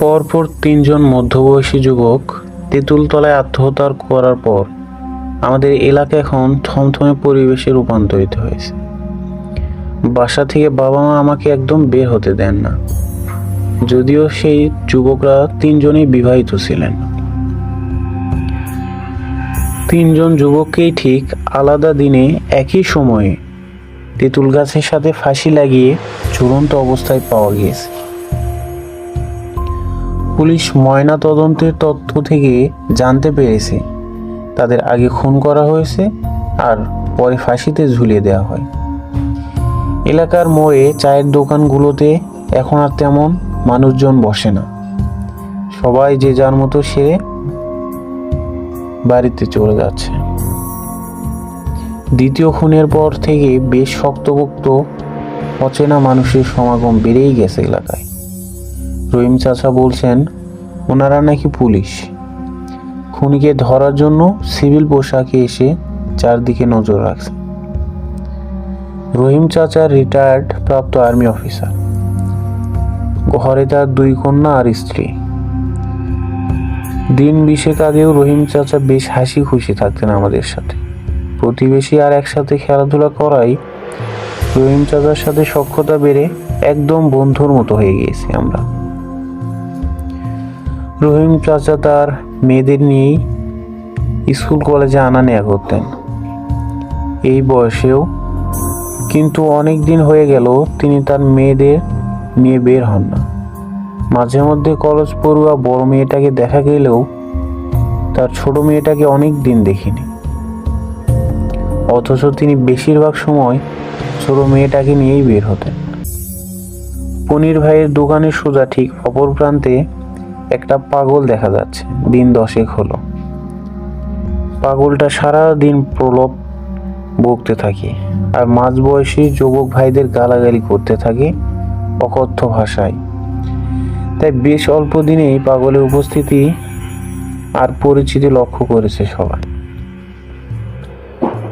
পরপর তিনজন মধ্যবয়সী যুবক তেঁতুলতলায় আত্মহত্যা করার পর আমাদের এলাকা এখন থমথমে পরিবেশে রূপান্তরিত হয়েছে। বাসা থেকে বাবা মা আমাকে একদম বের হতে দেন না। যদিও সেই যুবকরা তিনজনই বিবাহিত ছিলেন। তিনজন যুবককেই ঠিক আলাদা দিনে একই সময়ে তেঁতুল গাছের সাথে ফাঁসি লাগিয়ে ঝুলন্ত অবস্থায় পাওয়া গিয়েছে। পুলিশ ময়না তদন্তের তথ্য থেকে জানতে পেরেছে। তাদের আগে খুন করা হয়েছে আর পরে ফাঁসিতে ঝুলিয়ে দেওয়া হয়। এলাকার মোড়ে চায়ের দোকানগুলোতে এখন আর তেমন মানুষজন বসে না। সবাই যে যার মতো সেরে বাড়িতে চলে যাচ্ছে। দ্বিতীয় খুনের পর থেকে বেশ শক্তপোক্ত অচেনা মানুষের সমাগম বেড়েই গেছে এলাকায়। রহিম চাচা বলছেন, ওনারা নাকি পুলিশ? খুনিকে ধরার জন্য সিভিল পোশাকে এসে চারদিকে নজর রাখছে রহিম চাচা রিটায়ার্ড প্রাপ্ত আর্মি অফিসার ঘরে তার দুই কন্যা আর স্ত্রী। দিন বিশেক আগেও রহিম চাচা বেশ হাসি খুশি থাকতেন আমাদের সাথে। প্রতিবেশী আর একসাথে খেলাধুলা করাই রহিম চাচার সাথে সখ্যতা বেড়ে একদম বন্ধুর মতো হয়ে গিয়েছি আমরা। রহিম চাচা তার মেয়েদের নিয়েই স্কুল কলেজে আনা নেয়া করতেন। এই বয়সেও কিন্তু অনেক দিন হয়ে গেল তিনি তার মেয়েদের নিয়ে বের হন না। মাঝে মধ্যে কলেজ পড়ুয়া বড় মেয়েটাকে দেখা গেলেও তার ছোট মেয়েটাকে অনেক দিন দেখিনি। অথচ তিনি বেশিরভাগ সময় ছোট মেয়েটাকে নিয়েই বের হতেন। পনির ভাইয়ের দোকানের সোজা ঠিক অপর প্রান্তে একটা পাগল দেখা যাচ্ছে। দিন দশেক হলো। পাগলটা সারা দিন প্রলোভ বকতে থাকে আর মাঝবয়সী যুবক ভাইদের গালাগালি করতে থাকে অকথ্য ভাষায়। তাই বেশ অল্প দিনেই পাগলের উপস্থিতি আর পরিচিতি লক্ষ্য করেছে সবাই।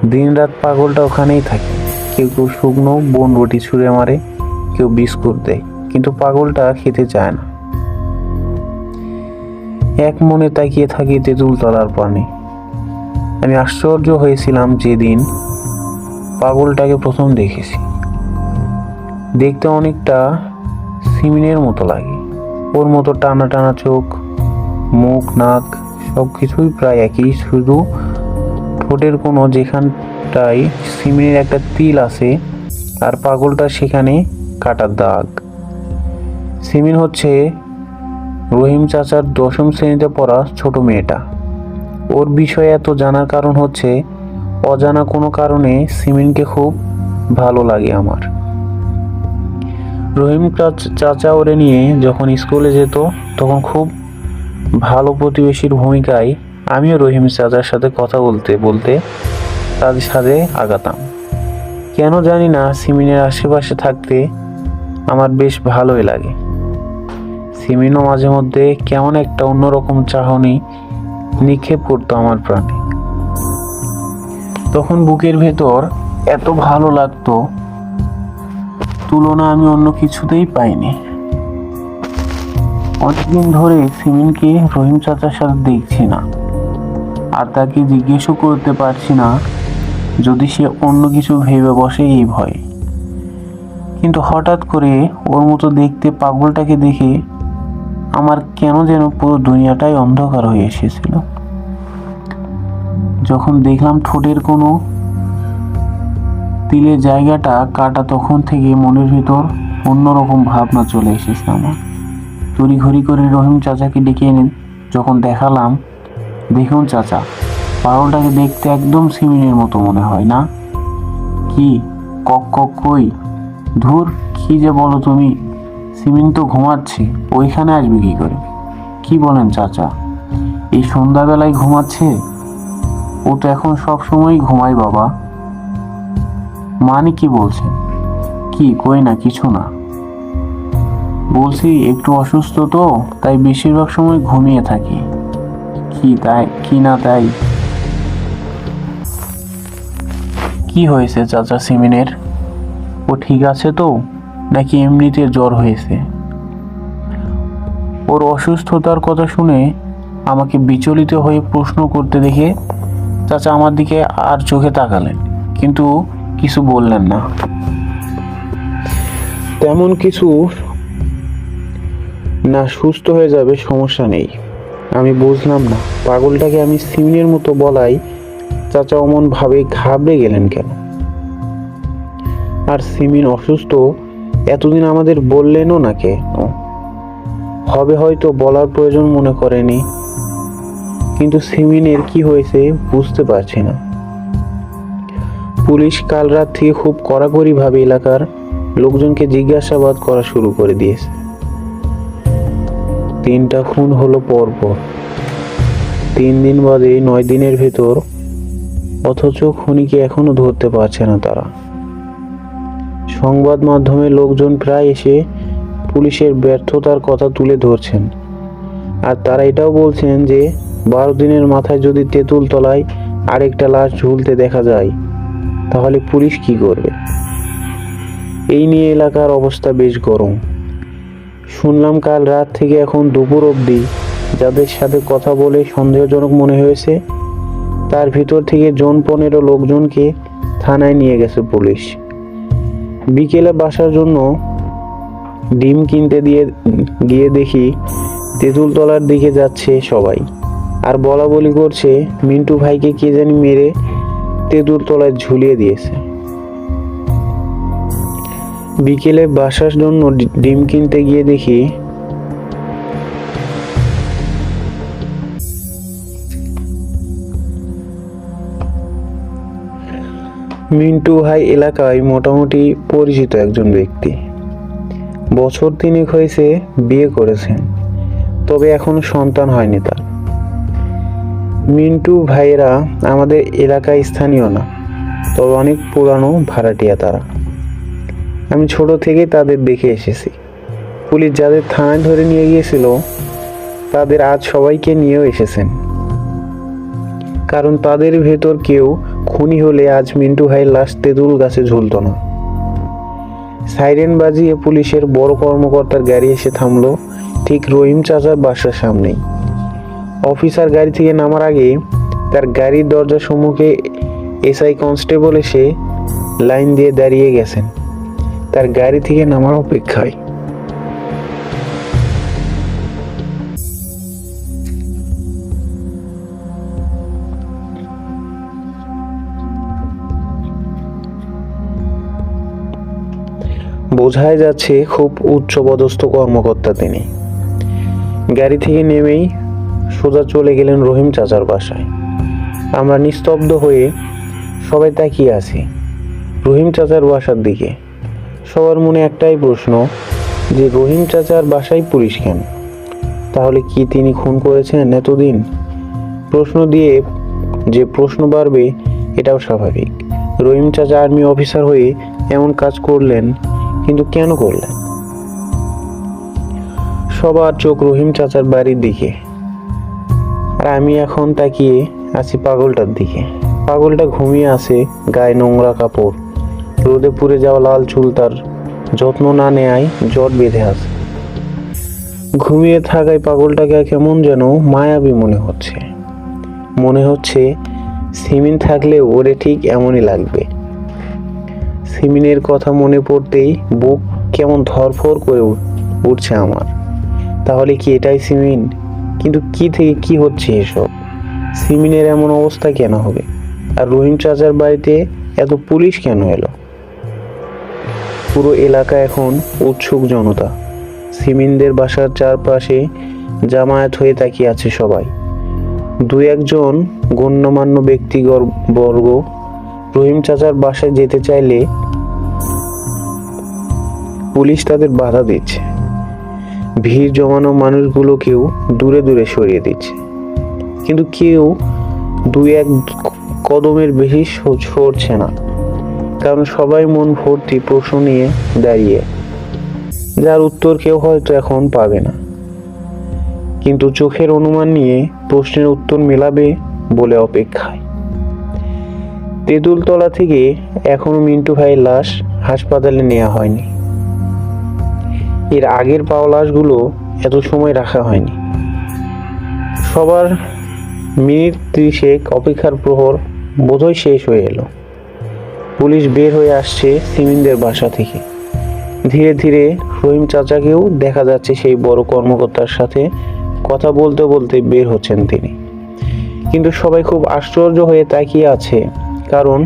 দিনরাত পাগলটা ওখানেই থাকে। কেউ কেউ শুকনো বন রুটি ছুঁড়ে মারে, কেউ বিস্কুট দেয়, কিন্তু পাগলটা খেতে চায় না। এক মনে তাকিয়ে থাকি তেঁতুল তলার পানে। আমি আশ্চর্য হয়েছিলাম যেদিন পাগলটাকে প্রথম দেখেছি। দেখতে অনেকটা সিমিনের মতো লাগে। ওর মতো টানা টানা চোখ, মুখ, নাক সব কিছুই প্রায় একই। শুধু ঠোঁটের কোনো যেখানটায় সিমিনের একটা তিল আছে, আর পাগলটা সেখানে কাটার দাগ। সিমিন হচ্ছে রহিম চাচার দশম শ্রেণীতে পড়া ছোট মেয়েটা। ওর বিষয়ে এত জানার কারণ হচ্ছে, অজানা কোনো কারণে সিমিনকে খুব ভালো লাগে আমার। রহিম চাচ- ওরে নিয়ে যখন স্কুলে যেত, তখন খুব ভালো প্রতিবেশীর ভূমিকায় আমিও রহিম চাচার সাথে কথা বলতে বলতে তাদের সাথে আগাতাম। কেন জানি না, সিমিনের আশেপাশে থাকতে আমার বেশ ভালোই লাগে। সিমিনও মাঝে মধ্যে কেমন একটা অন্যরকম চাহনি নিক্ষেপ করতো আমার প্রাণে। তখন বুকের ভেতর এত ভালো লাগতো, তুলনা আমি অন্য কিছুতেই পাইনি। অনেকদিন ধরে সিমিনকে রহিম চাচার সাথে দেখছি না, আর তাকে জিজ্ঞেসও করতে পারছি না যদি সে অন্য কিছু ভেবে বসে এই ভয়ে। কিন্তু হঠাৎ করে ওর মতো দেখতে পাগলটাকে দেখে আমার কেন যেন পুরো দুনিয়াটাই অন্ধকার হয়ে এসেছিল। যখন দেখলাম ঠোঁটের কোনো তিলের জায়গাটা কাটা, তখন থেকে মনের ভিতর অন্যরকম ভাবনা চলে এসেছে আমার। তড়িঘড়ি করে রহিম চাচাকে ডেকে এনে যখন দেখালাম, দেখুন চাচা পাগলটাকে দেখতে একদম সিমিনের মতো মনে হয় না? কি? কক কক কই? ধুর, কি যে বলো তুমি? সিমিন তো ঘুমাচ্ছে, ওইখানে আসবে কি করে? কি বলেন চাচা? এই সন্ধ্যাবেলায় ঘুমাচ্ছে? ও তো এখন সব সময় ঘুমায় বাবা। মানে কি বলছেন কি, কই না, কিছু না। বলছি, একটু অসুস্থ তো, তাই বেশিরভাগ সময় ঘুমিয়ে থাকি। কি তাই, কি না তাই? কি হয়েছে চাচা সিমিনের? ও ঠিক আছে তো? নাকি এমনিতে জ্বর হয়েছে? ওর অসুস্থতার কথা শুনে আমাকে বিচলিত হয়ে প্রশ্ন করতে দেখে চাচা আমার দিকে আর চোখে তাকালেন, কিন্তু কিছু বললেন না। তেমন কিছু না, সুস্থ হয়ে যাবে, সমস্যা নেই। আমি বুঝলাম না, পাগলটাকে আমি সিমিনের মতো বলাই চাচা অমন ভাবে ঘাবড়ে গেলেন কেন? আর সিমিন অসুস্থ এতদিন আমাদের বললেনও না কে? হবে হয়তো বলার প্রয়োজন মনে করেনি। কিন্তু সিমিনের কি হয়েছে বুঝতে পারছি না। পুলিশ কাল রাত থেকে খুব কড়াকড়ি ভাবে এলাকার লোকজনকে জিজ্ঞাসাবাদ করা শুরু করে দিয়েছে। তিনটা খুন হলো পরপর। তিন দিন বাদে নয় দিনের ভেতর, অথচ খুনিকে এখনও ধরতে পারছে না তারা। সংবাদ মাধ্যমে লোকজন প্রায় এসে পুলিশের ব্যর্থতার কথা তুলে ধরছেন। আর তারা এটাও বলছেন যে, বারো দিনের মাথায় যদি তেঁতুল তলায় আরেকটা লাশ ঝুলতে দেখা যায়, তাহলে পুলিশ কি করবে? এই নিয়ে এলাকার অবস্থা বেশ গরম। শুনলাম কাল রাত থেকে এখন দুপুর অবধি যাদের সাথে কথা বলে সন্দেহজনক মনে হয়েছে, তার ভিতর থেকে জন পনেরো লোকজনকে থানায় নিয়ে গেছে পুলিশ। বিকেলে বাসার জন্য ডিম কিনতে দিয়ে, গিয়ে দেখি তেঁতুলতলার দিকে যাচ্ছে সবাই। আর বলা বলি করছে, মিন্টু ভাইকে কে জানি মেরে তেঁতুলতলায় ঝুলিয়ে দিয়েছে। বিকেলে বাসার জন্য ডিম কিনতে গিয়ে দেখি মিন্টু ভাই এলাকায় মোটামুটি পরিচিত একজন ব্যক্তি। বছর তিনেক হয়েছে বিয়ে করেছেন, তবে এখনও সন্তান হয়নি তার। মিন্টু ভাইয়েরা আমাদের এলাকায় স্থানীয় না, তবে অনেক পুরানো ভাড়াটিয়া তারা। আমি ছোট থেকেই তাদের দেখে এসেছি। পুলিশ যাদের থানায় ধরে নিয়ে গিয়েছিল, তাদের আজ সবাইকে নিয়েও এসেছেন। কারণ তাদের ভেতর কেউ খুনি হলে আজ মিন্টু ভাইয়ের লাশ তেঁতুল গাছে ঝুলতো না। সাইরেন বাজিয়ে পুলিশের বড় কর্মকর্তার গাড়ি এসে থামলো। ঠিক রহিম চাচার বাসার সামনেই। অফিসার গাড়ি থেকে নামার আগে তার গাড়ির দরজার সম্মুখে এসআই কনস্টেবল এসে লাইন দিয়ে দাঁড়িয়ে গেছেন। তার গাড়ি থেকে নামার অপেক্ষায় বোঝাই যাচ্ছে খুব উচ্চপদস্থ কর্মকর্তা তিনি। গাড়ি থেকে নেমেই সোজা চলে গেলেন রহিম চাচার বাসায়। আমরা নিস্তব্ধ হয়ে সবাই তাকিয়ে আছি রহিম চাচার বাসার দিকে। সবার মনে একটাই প্রশ্ন, যে রহিম চাচার বাসায় পুলিশ কেন? তাহলে কি তিনি খুন করেছেন এতদিন? প্রশ্ন দিয়ে যে প্রশ্ন বাড়বে, এটাও স্বাভাবিক। রহিম চাচা আর্মি অফিসার হয়ে এমন কাজ করলেন কিন্তু কেন করলেন সবার চোখ রহিম চাচার বাড়ির দিকে। আর আমি এখন তাকিয়ে আছি পাগলটার দিকে। পাগলটা ঘুমিয়ে আছে গায়ে নোংরা কাপড়। রোদে পুড়ে যাওয়া লাল চুল তার যত্ন না নেয় জট বেঁধে আছে। ঘুমিয়ে থাকায় পাগলটাকে কেমন যেন মায়াবী মনে হচ্ছে। মনে হচ্ছে সিমিন থাকলে ওরে ঠিক এমনই লাগবে। সিমিনের কথা মনে পড়তেই বুক কেমন ধরফর করে উঠছে আমার। তাহলে কি এটাই সিমিন? কিন্তু কি থেকে কি হচ্ছে এসব? সিমিনের এমন অবস্থা কেন হবে? আর রহিম চাচার বাড়িতে এত পুলিশ কেন এলো? পুরো এলাকা এখন উৎসুক জনতা। সিমিনদের বাসার চারপাশে জামায়াত হয়ে তাকিয়ে আছে সবাই। দু একজন গণ্যমান্য ব্যক্তিগর- বর্গ রহিম চাচার বাসায় যেতে চাইলে পুলিশ তাদের বাধা দিচ্ছে। ভিড় জমানো মানুষগুলোকেও দূরে দূরে সরিয়ে দিচ্ছে। কিন্তু কেউ দুই এক কদমের বেশি সরছে না। কারণ সবাই মন ভর্তি প্রশ্ন নিয়ে দাঁড়িয়ে। যার উত্তর কেউ হয়তো এখন পাবে না। কিন্তু চোখের অনুমান নিয়ে প্রশ্নের উত্তর মেলাবে বলে অপেক্ষায়। তেঁতুলতলা থেকে এখনও মিন্টু ভাইয়ের লাশ হাসপাতালে নেওয়া হয়নি। এর আগের পাওয়া লাশগুলো এত সময় রাখা হয়নি। সবার মিনিট ত্রিশেক অপেক্ষার প্রহর বোধহয় শেষ হয়ে এলো। পুলিশ বের হয়ে আসছে সিমিনদের বাসা থেকে। ধীরে ধীরে রহিম চাচাকেও দেখা যাচ্ছে সেই বড় কর্মকর্তার সাথে কথা বলতে বলতে বের হচ্ছেন তিনি। কিন্তু সবাই খুব আশ্চর্য হয়ে তাকিয়ে আছে, কারণ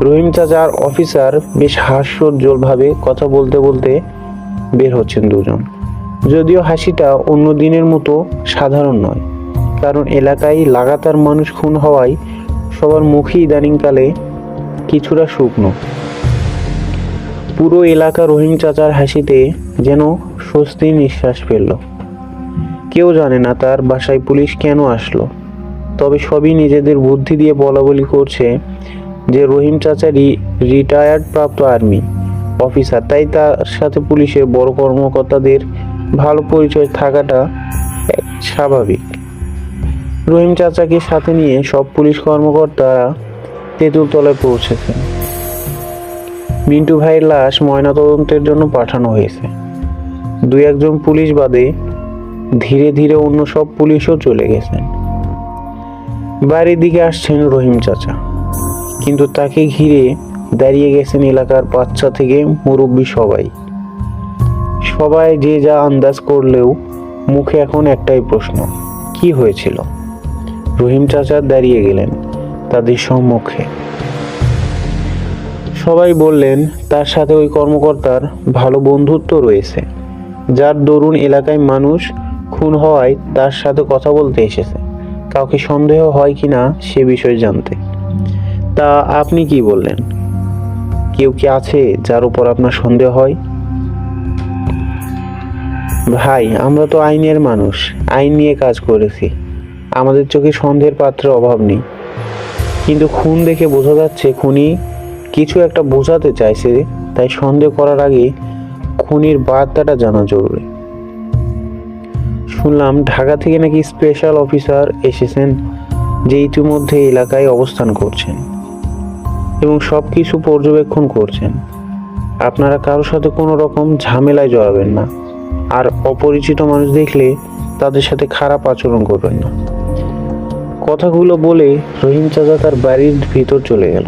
রহিম চাচার অফিসার বেশ হাস্যোজ্জ্বলভাবে কথা বলতে বলতে বের হচ্ছেন দুজন। যদিও হাসিটা অন্য দিনের মতো সাধারণ নয়, কারণ এলাকায় লাগাতার মানুষ খুন হওয়ায় সবার মুখই ইদানিংকালে কিছুটা শুকনো। পুরো এলাকা রহিম চাচার হাসিতে যেন স্বস্তির নিঃশ্বাস ফেলল। কেউ জানে না তার বাসায় পুলিশ কেন আসলো, তবে সবই নিজেদের বুদ্ধি দিয়ে বলা বলি করছে যে রহিম চাচা রিটায়ার্ড প্রাপ্ত আর্মি অফিসার, তাই তার সাথে পুলিশের বড় কর্মকর্তাদের ভালো পরিচয় থাকাটা স্বাভাবিক। রহিম চাচাকে সাথে নিয়ে সব পুলিশ কর্মকর্তারা তেঁতুলতলায় পৌঁছেছেন মিন্টু ভাইয়ের লাশ ময়নাতদন্তের জন্য পাঠানো হয়েছে। দুই একজন পুলিশ বাদে ধীরে ধীরে অন্য সব পুলিশও চলে গেছেন। বাড়ির দিকে আসছেন রহিম চাচা। কিন্তু তাকে ঘিরে দাঁড়িয়ে গেছেন এলাকার বাচ্চা থেকে মুরব্বী সবাই। সবাই যে যা আন্দাজ করলেও মুখে এখন একটাই প্রশ্ন, কি হয়েছিল? রহিম চাচা দাঁড়িয়ে গেলেন তাদের সম্মুখে। সবাই বললেন, তার সাথে ওই কর্মকর্তার ভালো বন্ধুত্ব রয়েছে, যার দরুন এলাকায় মানুষ খুন হওয়ায় তার সাথে কথা বলতে এসেছে। কাউকে সন্দেহ হয় কিনা সে বিষয়ে জানতে। তা আপনি কি বললেন? কেউ কি আছে যার উপর আপনার সন্দেহ হয়? ভাই, আমরা তো আইনের মানুষ। আইন নিয়ে কাজ করেছি। আমাদের চোখে সন্দেহের পাত্রের অভাব নেই। কিন্তু খুন দেখে বোঝা যাচ্ছে খুনি কিছু একটা বোঝাতে চাইছে, তাই সন্দেহ করার আগে খুনির বার্তাটা জানা জরুরি। শুনলাম ঢাকা থেকে নাকি স্পেশাল অফিসার এসেছেন, যে ইতিমধ্যে এলাকায় অবস্থান করছেন। এবং সব কিছু পর্যবেক্ষণ করছেন। আপনারা কারোর সাথে কোনো রকম ঝামেলায় জড়াবেন না। আর অপরিচিত মানুষ দেখলে তাদের সাথে খারাপ আচরণ করবেন না। কথাগুলো বলে রহিম চাচা তার বাড়ির ভিতর চলে গেল।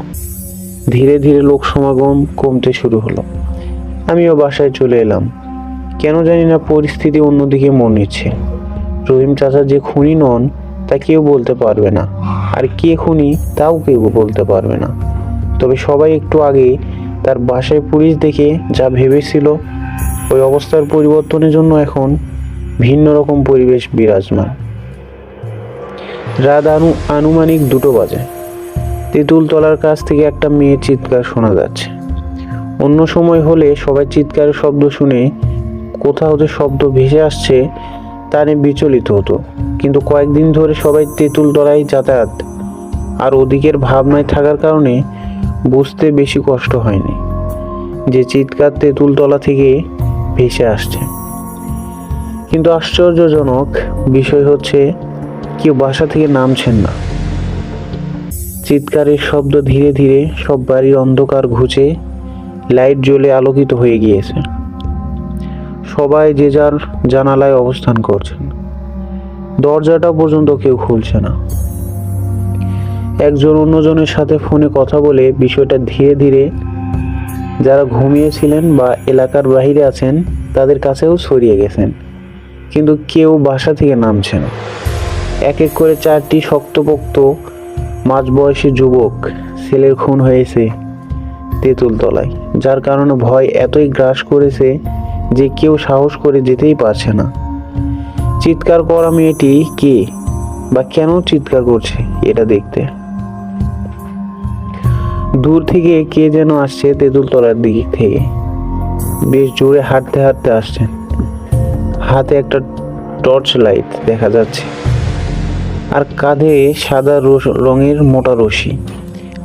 ধীরে ধীরে লোক সমাগম কমতে শুরু হলো। আমিও বাসায় চলে এলাম। কেন জানি না পরিস্থিতি অন্যদিকে মন নিচ্ছে রহিম চাচা যে খুনি নন, তা কেউ বলতে পারবে না। আর কে খুনি, তাও কেউ বলতে পারবে না। তবে সবাই একটু আগে তার বাসায় পুলিশ দেখে যা ভেবেছিল, ওই অবস্থার পরিবর্তনের জন্য এখন ভিন্ন রকম পরিবেশ বিরাজমান। রাত আনু, আনুমানিক দুটো বাজে। তেঁতুলতলার কাছ থেকে একটা মেয়ের চিৎকার শোনা যাচ্ছে। অন্য সময় হলে সবাই চিৎকারের শব্দ শুনে কোথাও যে শব্দ ভেসে আসছে তা নিয়ে বিচলিত হতো। কিন্তু কয়েকদিন ধরে সবাই তেঁতুলতলায় যাতায়াত আর ওদিকের ভাবনায় থাকার কারণে বুঝতে বেশি কষ্ট হয়নি। যে চিৎকার তেঁতুলতলা থেকে ভেসে আসছে। কিন্তু আশ্চর্যজনক বিষয় হচ্ছে, কেউ বাসা থেকে নামছেন না। চিৎকারের শব্দ ধীরে ধীরে সব বাড়ির অন্ধকার ঘুচে লাইট জ্বলে আলোকিত হয়ে গিয়েছে। সবাই যে যার জানালায় অবস্থান করছেন। দরজাটা পর্যন্ত কেউ খুলছে না। একজন অন্যজনের সাথে ফোনে কথা বলে বিষয়টা ধীরে ধীরে যারা ঘুমিয়েছিলেন বা এলাকার বাহিরে আছেন, তাদের কাছেও ছড়িয়ে গেছেন। কিন্তু কেউ বাসা থেকে নামছে না এক এক করে চারটি শক্তপোক্ত, মাঝবয়সী যুবক ছেলের খুন হয়েছে তেঁতুলতলায়, যার কারণে ভয় এতই গ্রাস করেছে যে কেউ সাহস করে যেতেই পারছে না। চিৎকার করা মেয়েটি কে বা কেন চিৎকার করছে, এটা দেখতে দূর থেকে কে যেন আসছে তেঁতুলতলার দিক থেকে। বেশ জোরে হাঁটতে হাঁটতে আসছেন। হাতে একটা টর্চ লাইট দেখা যাচ্ছে। আর কাঁধে সাদা রঙের মোটা রশি।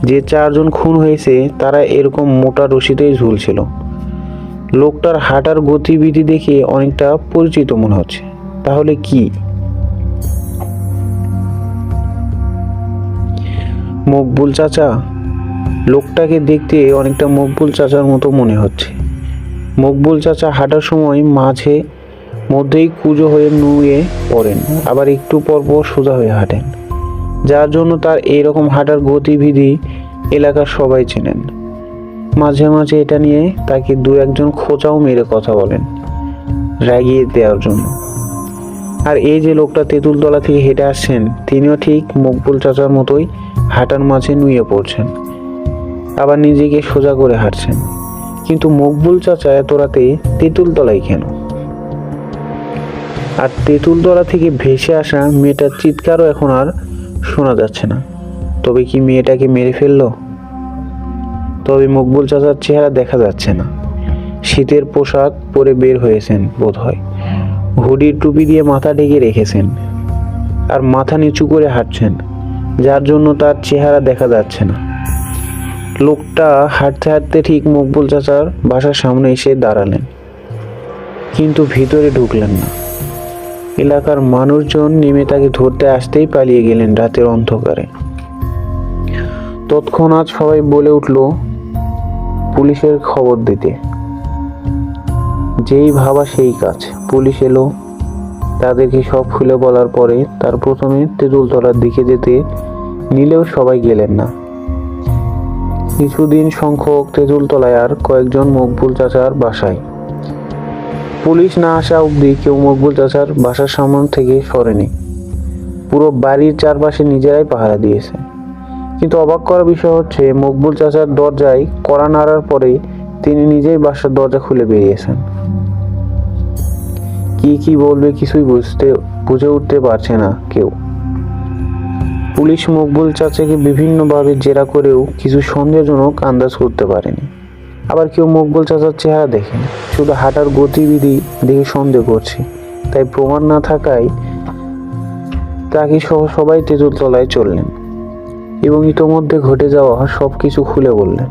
যে চারজন খুন হয়েছে, তারা এরকম মোটা রশিতেই ঝুলছিল। লোকটার হাঁটার গতিবিধি দেখে অনেকটা পরিচিত মনে হচ্ছে। তাহলে কি? মকবুল চাচা লোকটাকে দেখতে অনেকটা মকবুল চাচার মতো মনে হচ্ছে। মকবুল চাচা হাঁটার সময় মাঝে মধ্যেই কুজো হয়ে নুয়ে পড়েন, আবার একটু পর পর সোজা হয়ে হাঁটেন। যার জন্য তার এইরকম হাঁটার গতিবিধি এলাকার সবাই চেনেন। মাঝে মাঝে এটা নিয়ে তাকে দু একজন খোঁচাও মেরে কথা বলেন, রাগিয়ে দেওয়ার জন্য। আর এই যে লোকটা তেঁতুলতলা থেকে হেঁটে আসছেন, তিনিও ঠিক মকবুল চাচার মতোই হাঁটার মাঝে নুয়ে পড়ছেন। আবার নিজেকে সোজা করে হাঁটছেন কিন্তু মকবুল চাচা এত রাতে তেঁতুলতলায় কেন? আর তেঁতুলতলা থেকে ভেসে আসা মেয়েটার চিৎকারও এখন আর শোনা যাচ্ছে না। তবে কি মেয়েটাকে মেরে ফেলল? তবে মকবুল চাচার চেহারা দেখা যাচ্ছে না। শীতের পোশাক পরে বের হয়েছেন বোধ হয় হুডির টুপি দিয়ে মাথা ঢেকে রেখেছেন আর মাথা নিচু করে হাঁটছেন, যার জন্য তার চেহারা দেখা যাচ্ছে না। লোকটা হাঁটতে হাঁটতে ঠিক মকবুল চাচার বাসার সামনে এসে দাঁড়ালেন। কিন্তু ভিতরে ঢুকলেন না। এলাকার মানুষজন নেমে তাকে ধরতে আসতেই পালিয়ে গেলেন রাতের অন্ধকারে। তৎক্ষণাৎ সবাই বলে উঠল, পুলিশের খবর দিতে। যেই ভাবা সেই কাজ। পুলিশ এলো, তাদেরকে সব খুলে বলার পরে তার প্রথমে তেঁতুলতলার দিকে যেতে নিলেও সবাই গেলেন না। কিছুদিন সংখ্যক তেঁতুলতলায় আর কয়েকজন মকবুল চাচার বাসায়। পুলিশ না আসা অবধি কেউ মকবুল চাচার বাসার সামনে থেকে সরেনি। পুরো বাড়ির চারপাশে নিজেরাই পাহারা দিয়েছে। কিন্তু অবাক করার বিষয় হচ্ছে, মকবুল চাচার দরজায় কড়া নাড়ার পরে তিনি নিজেই বাসার দরজা খুলে বেরিয়েছেন। কি কি বলবে কিছুই বুঝতে, বুঝে উঠতে পারছে না কেউ। পুলিশ মকবুল চাচাকে বিভিন্নভাবে জেরা করেও কিছু সন্দেহজনক আন্দাজ করতে পারেনি। আবার কেউ মকবুল চাচার চেহারা দেখেনি। শুধু হাঁটার গতিবিধি দেখে সন্দেহ করছে। তাই প্রমাণ না থাকায় তাকে সহ সবাই তেঁতুলতলায় চললেন এবং ইতোমধ্যে ঘটে যাওয়া সব কিছু খুলে বললেন।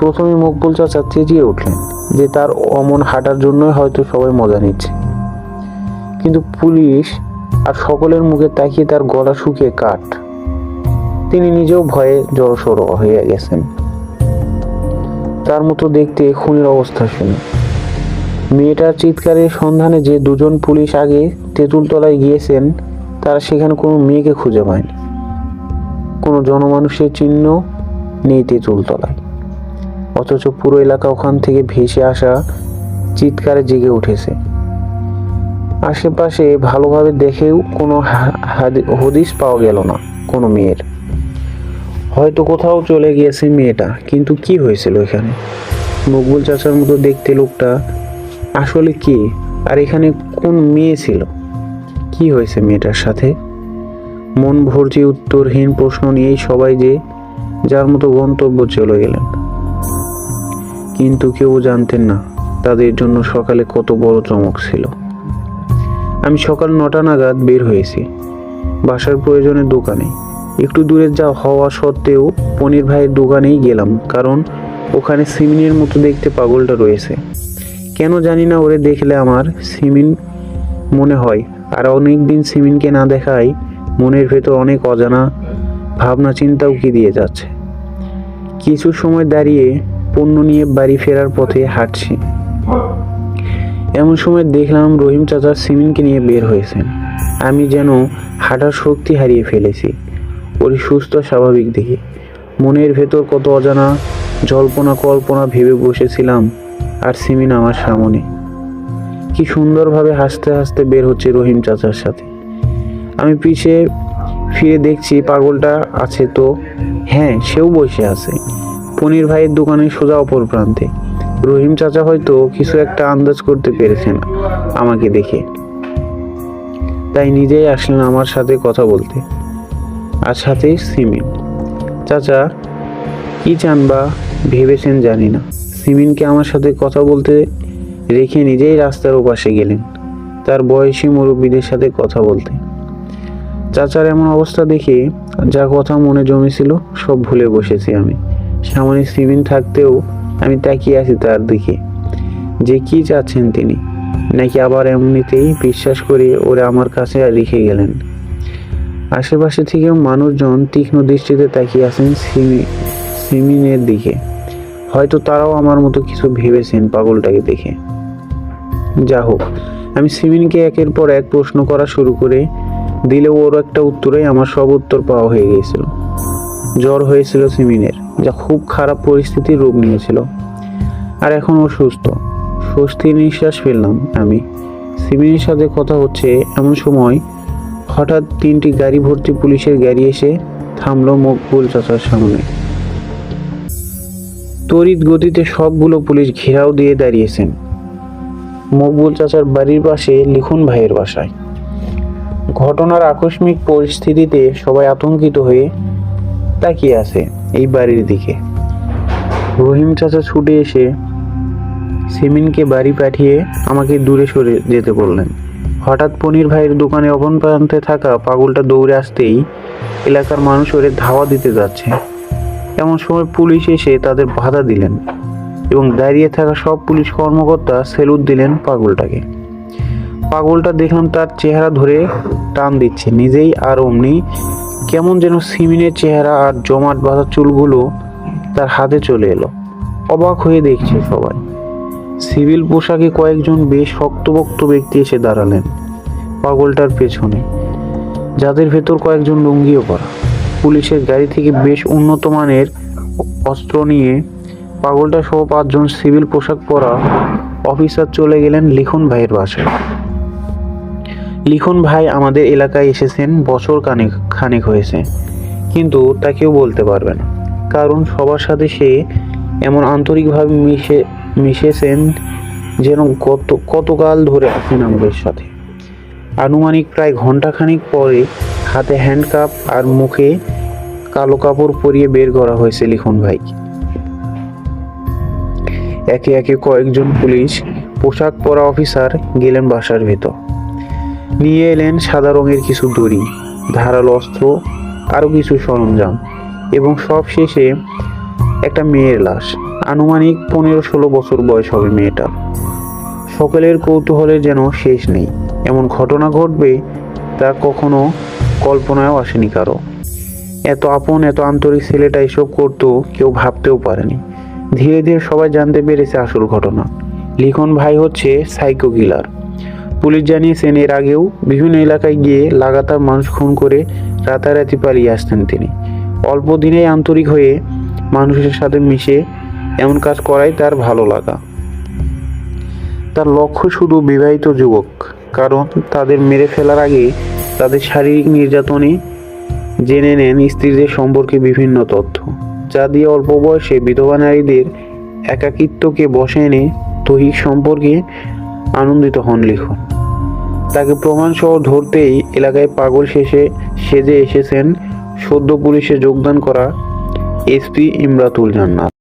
প্রথমে মকবুল চাচা চেঁচিয়ে উঠলেন যে তার অমন হাঁটার জন্যই হয়তো সবাই মজা নিচ্ছে। কিন্তু পুলিশ আর সকলের মুখে তাকিয়ে তার গলা শুকিয়ে কাঠ। তিনি নিজেও ভয়ে জড়সড় হয়ে গেছেন। তার মতো দেখতে খুনের অবস্থা শুনে। মেয়েটার চিৎকারের সন্ধানে যে দুজন পুলিশ আগে তেঁতুলতলায় গিয়েছেন, তারা সেখানে কোনো মেয়েকে খুঁজে পায়নি। কোনো জনমানুষের চিহ্ন নেই তেঁতুলতলায়। অথচ পুরো এলাকা ওখান থেকে ভেসে আসা চিৎকারে জেগে উঠেছে। আশেপাশে ভালোভাবে দেখেও কোনো হদিস পাওয়া গেল না কোনো মেয়ের। হয়তো কোথাও চলে গিয়েছে মেয়েটা, কিন্তু কি হয়েছিল এখানে? মকবুল চাচার মতো দেখতে লোকটা আসলে কে? আর এখানে কোন মেয়ে ছিল? কি হয়েছে মেয়েটার সাথে? মন ভর্তি উত্তরহীন প্রশ্ন নিয়েই সবাই যে যার মতো গন্তব্য চলে গেলেন। কিন্তু কেউ জানতেন না তাদের জন্য সকালে কত বড় চমক ছিল। আমি সকাল নটা নাগাদ বের হয়েছি। বাসার প্রয়োজনে দোকানে। একটু দূরে যা হওয়া সত্ত্বেও পনির ভাইয়ের দোকানেই গেলাম, কারণ ওখানে সিমিনের মতো দেখতে পাগলটা রয়েছে। কেন জানি না ওরে দেখলে আমার সিমিন মনে হয়, আর অনেক দিন সিমিনকে না দেখায় মনের ভেতর অনেক অজানা ভাবনা চিন্তাও কি দিয়ে যাচ্ছে। কিছু সময় দাঁড়িয়ে পণ্য নিয়ে বাড়ি ফেরার পথে হাঁটছি। এমন সময় দেখলাম রহিম চাচা সিমিনকে নিয়ে বের হয়েছেন। আমি যেন হাঁটার শক্তি হারিয়ে ফেলেছি। ওর সুস্থ, স্বাভাবিক দেখে। মনের ভেতর কত অজানা জল্পনা, কল্পনা ভেবে বসেছিলাম আর সিমিন আমার সামনে। কি সুন্দরভাবে হাসতে হাসতে বের হচ্ছে রহিম চাচার সাথে। আমি পিছে ফিরে দেখছি, পাগলটা আছে তো? হ্যাঁ সেও বসে আছে। পনির ভাইয়ের দোকানে সোজা অপর প্রান্তে। রহিম চাচা হয়তো কিছু একটা আন্দাজ করতে পেরেছেন আমাকে দেখে। তাই নিজেই আসলেন আমার সাথে কথা বলতে। আর সাথে সিমিন। চাচা, কি চান বা ভেবেছেন জানি না। সিমিনকে আমার সাথে কথা বলতে রেখে নিজেই রাস্তার ওপাশে গেলেন। তার বয়সী মুরব্বীদের সাথে কথা বলতে। চাচার এমন অবস্থা দেখে যা কথা মনে জমেছিল সব ভুলে বসেছি আমি। সামনে সিমিন থাকতেও আমি তাকিয়ে আছি তার দিকে। যে কি চাচ্ছেন তিনি? নাকি আবার এমনিতেই বিশ্বাস করে ওরা আমার কাছে রেখে গেলেন? আশেপাশে থেকেও মানুষজন তীক্ষ্ণ দৃষ্টিতে তাকিয়ে আছেন সিমি সিমিনের দিকে। হয়তো তারাও আমার মতো কিছু ভেবেছেন পাগলটাকে দেখে। যা হোক, আমি সিমিনকে একের পর এক প্রশ্ন করা শুরু করে দিলে ওর একটা উত্তরে আমার সব উত্তর পাওয়া হয়ে গিয়েছিল। জ্বর হয়েছিল সিমিনের যা খুব খারাপ পরিস্থিতির রূপ নিয়েছিল। আর এখন ও সুস্থ। স্বস্তির নিঃশ্বাস ফেললাম আমি। সিমিনের সাথে কথা হচ্ছে এমন সময় হঠাৎ তিনটি গাড়ি ভর্তি পুলিশের গাড়ি এসে থামলো মকবুল চাচার সামনে। তড়িৎ গতিতে সবগুলো পুলিশ ঘেরাও দিয়ে দাঁড়িয়েছেন। মকবুল চাচার বাড়ির পাশে লিখুন ভাইয়ের বাসায়। ঘটনার আকস্মিক পরিস্থিতিতে সবাই আতঙ্কিত হয়ে তাকিয়ে আছে এই বাড়ির দিকে। রহিম চাচা ছুটে এসে সিমিনকে বাড়ি পাঠিয়ে আমাকে দূরে সরে যেতে বললেন। হঠাৎ পনির ভাইয়ের দোকানে অপন প্রান্তে থাকা পাগলটা দৌড়ে আসতেই এলাকার মানুষ ওরে ধাওয়া দিতে যাচ্ছে। এমন সময় পুলিশ এসে তাদের বাধা দিলেন এবং দাঁড়িয়ে থাকা সব পুলিশ কর্মকর্তা সেলুট দিলেন পাগলটাকে। পাগলটা দেখলাম তার চেহারা ধরে টান দিচ্ছে, নিজেই আর অমনি কেমন যেন সিমিনের চেহারা আর জমাট বাঁধা চুলগুলো তার হাতে চলে এলো। অবাক হয়ে দেখছে সবাই। সিভিল পোশাকে কয়েকজন বেশ শক্তপোক্ত ব্যক্তি এসে দাঁড়ালেন পাগলটার পেছনে। যাদের ভেতর কয়েকজন লুঙ্গিও পরা। পুলিশের গাড়ি থেকে বেশ উন্নত মানের অস্ত্র নিয়ে পাগলটা সহ পাঁচজন সিভিল পোশাক পরা অফিসার চলে গেলেন লিখন ভাইয়ের বাসায়। লিখন ভাই আমাদের এলাকায় এসেছেন, বছর খানেক খানেক হয়েছে। কিন্তু তা কেউ বলতে পারবে না। কারণ সবার সাথে সে এমন আন্তরিকভাবে মিশে, মিশেছেন যেন কত, কতকাল ধরে আছেন আমাদের সাথে। আনুমানিক প্রায় ঘন্টাখানিক পরে হাতে হ্যান্ডকাপ আর মুখে কালো কাপড় পরিয়ে বের করা হয়েছে লিখন ভাইকে একে একে কয়েকজন পুলিশ পোশাক পরা অফিসার গেলেন বাসার ভেতর। নিয়ে এলেন সাদা রঙের কিছু দড়ি, ধারালো অস্ত্র, আরও কিছু সরঞ্জাম এবং সব শেষে একটা মেয়ের লাশ। আনুমানিক পনেরো ষোলো বছর বয়স হবে মেয়েটার। সকলের কৌতূহলের যেন শেষ নেই। এমন ঘটনা ঘটবে তা কখনো কল্পনায়ও আসেনি কারও। এত আপন, এত আন্তরিক ছেলেটা এসব করতো কেউ ভাবতেও পারেনি। ধীরে ধীরে সবাই জানতে পেরেছে আসল ঘটনা। লিখন ভাই হচ্ছে সাইকো কিলার। পুলিশ জানিয়েছেন, এর আগেও বিভিন্ন এলাকায় গিয়ে লাগাতার মানুষ খুন করে রাতারাতি পালিয়ে আসতেন তিনি। অল্প দিনেই আন্তরিক হয়ে মানুষের সাথে মিশে এমন কাজ করাই তার ভালো লাগা। তার লক্ষ্য শুধু বিবাহিত যুবক, কারণ তাদের মেরে ফেলার আগে তাদের শারীরিক নির্যাতনে জেনে নেন স্ত্রীদের সম্পর্কে বিভিন্ন তথ্য, যা দিয়ে অল্প বয়সে বিধবা নারীদের একাকিত্বকে বসে এনে দৈহিক সম্পর্কে আনন্দিত হন লিখন। তাকে প্রমাণসহ ধরতেই এলাকায় পাগল শেষে সেজে এসেছেন সদ্য পুলিশে যোগদান করা এসপি ইমরাতুল জান্নাত।